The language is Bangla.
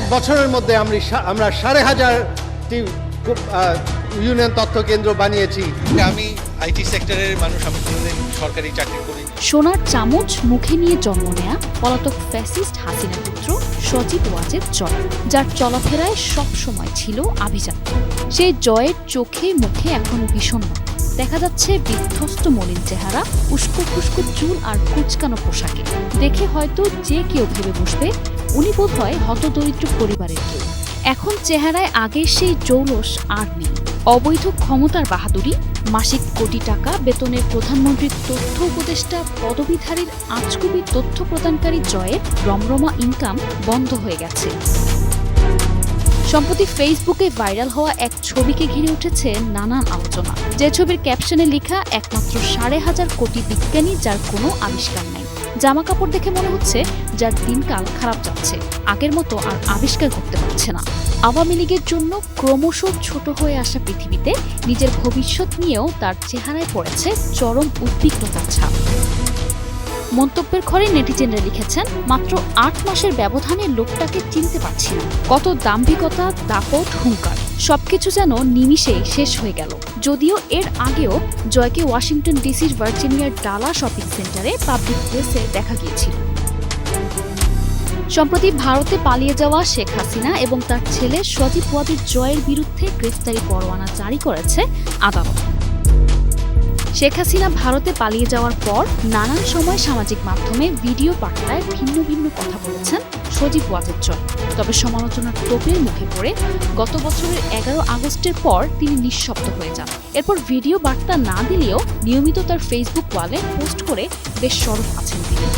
এক বছরের মধ্যে আমরা আমরা সাড়ে হাজারটি ইউনিয়ন তথ্য কেন্দ্র বানিয়েছি। আমি আইটি সেক্টরের মানুষ আমি কোনোদিন সরকারি চাকরি করি সোনার চামচ মুখে নিয়ে জন্ম নেয়া পলাতক ফ্যাসিস্ট হাসিনা পুত্র সজীব ওয়াজেদ জয় যার চলাফেরায় সব সময় ছিল আভিজাত্য। সেই জয়ের চোখে মুখে এখন বিষণ্ণ দেখা যাচ্ছে বিধ্বস্ত মলিন চেহারা উস্কো খুস্কো চুল আর কুচকানো পোশাকে। দেখে হয়তো যে কেউ ভেবে বসবে, উনি বোধ হয় হতদরিদ্র পরিবারের কেউ। এখন চেহারায় আগের সেই জৌলস আর নেই। অবৈধ ক্ষমতার বাহাদুরি, মাসিক কোটি টাকা, বেতনের প্রধানমন্ত্রীর তথ্য উপদেষ্টা, পদবীধারীর আজগুবি তথ্য প্রদানকারী জয়ের রমরমা ইনকাম বন্ধ হয়ে গেছে। সম্প্রতি ফেসবুকে ভাইরাল হওয়া এক ছবিকে ঘিরে উঠেছে নানান আলোচনা। যে ছবির ক্যাপশনে লেখা, একমাত্র সাড়ে হাজার কোটি বিজ্ঞানী যার কোনো আবিষ্কার নাই। জামা কাপড় দেখে মনে হচ্ছে যার দিনকাল খারাপ যাচ্ছে। আগের মতো আর আবিষ্কার করতে পারছে না। আওয়ামী লীগের জন্য ক্রমশ ছোট হয়ে আসা পৃথিবীতে নিজের ভবিষ্যৎ নিয়েও তার চেহারায় পড়েছে চরম উদ্বিগ্নতার ছাপ। মন্তব্যের ঘরে নেটিজেনরা লিখেছেন, মাত্র আট মাসের ব্যবধানে লোকটাকে চিনতে পারছি না। কত দাম্ভিকতা, দাপট, হুঙ্কার। সবকিছু যেন নিমিষেই শেষ হয়ে গেল। যদিও এর আগেও জয়কে ওয়াশিংটন ডিসির ভার্জিনিয়ার ডালা শপিং সেন্টারে পাবলিক প্লেসে দেখা গিয়েছিল। সম্প্রতি ভারতে পালিয়ে যাওয়া শেখ হাসিনা এবং তার ছেলে সজীব ওয়াজিদ জয়ের বিরুদ্ধে গ্রেফতারি পরোয়ানা জারি করেছে আদালত। শেখ হাসিনা ভারতে পালিয়ে যাওয়ার পর নানান সময় সামাজিক মাধ্যমে ভিডিও বার্তায় ভিন্ন ভিন্ন কথা বলেছেন সজীব ওয়াজেদ চল তবে সমালোচনার তোপের মুখে পড়ে গত বছরের এগারো আগস্টের পর তিনি নিঃশব্দ হয়ে যান। এরপর ভিডিও বার্তা না দিলেও নিয়মিত তার ফেসবুক ওয়ালে পোস্ট করে বেশ সরব আছেন তিনি।